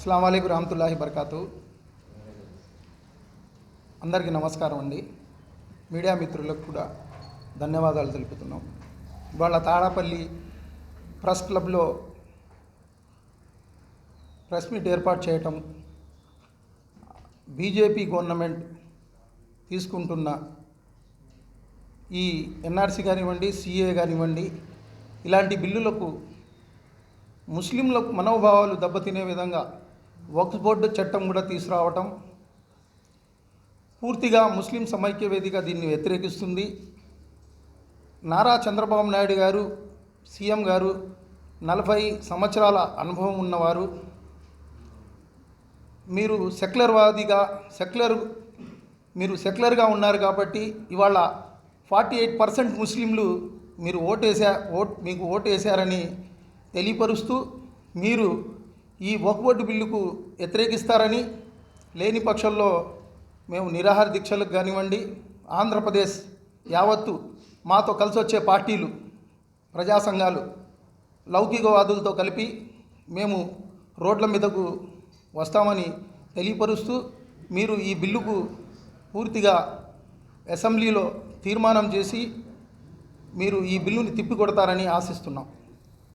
అస్సలం అయికు రహమతుల్లాహి బర్కాతు. అందరికీ నమస్కారం అండి. మీడియా మిత్రులకు కూడా ధన్యవాదాలు తెలుపుతున్నాం. ఇవాళ తాడాపల్లి ప్రెస్ క్లబ్లో ప్రెస్ మీట్ ఏర్పాటు చేయటం బీజేపీ గవర్నమెంట్ తీసుకుంటున్న ఈ ఎన్ఆర్సీ కానివ్వండి సిఏ కానివ్వండి ఇలాంటి బిల్లులకు ముస్లింలకు మనోభావాలు దెబ్బతినే విధంగా వక్ఫ్ బోర్డు చట్టం కూడా తీసుకురావటం పూర్తిగా ముస్లిం సమైక్య వేదిక దీన్ని వ్యతిరేకిస్తుంది. నారా చంద్రబాబు నాయుడు గారు సీఎం గారు నలభై సంవత్సరాల అనుభవం ఉన్నవారు. మీరు సెక్యులర్వాదిగా సెక్యులర్ మీరు సెక్యులర్గా ఉన్నారు కాబట్టి ఇవాళ ఫార్టీ ఎయిట్ పర్సెంట్ ముస్లింలు మీరు ఓటేసా ఓట్ మీకు ఓటేశారని తెలియపరుస్తూ మీరు ఈ వక్బోర్డు బిల్లుకు వ్యతిరేకిస్తారని లేని పక్షంలో మేము నిరాహార దీక్షలకు కానివ్వండి. ఆంధ్రప్రదేశ్ యావత్తు మాతో కలిసి వచ్చే పార్టీలు ప్రజా సంఘాలు లౌకికవాదులతో కలిపి మేము రోడ్ల మీదకు వస్తామని తెలియపరుస్తూ మీరు ఈ బిల్లుకు పూర్తిగా అసెంబ్లీలో తీర్మానం చేసి మీరు ఈ బిల్లుని తిప్పికొడతారని ఆశిస్తున్నాం.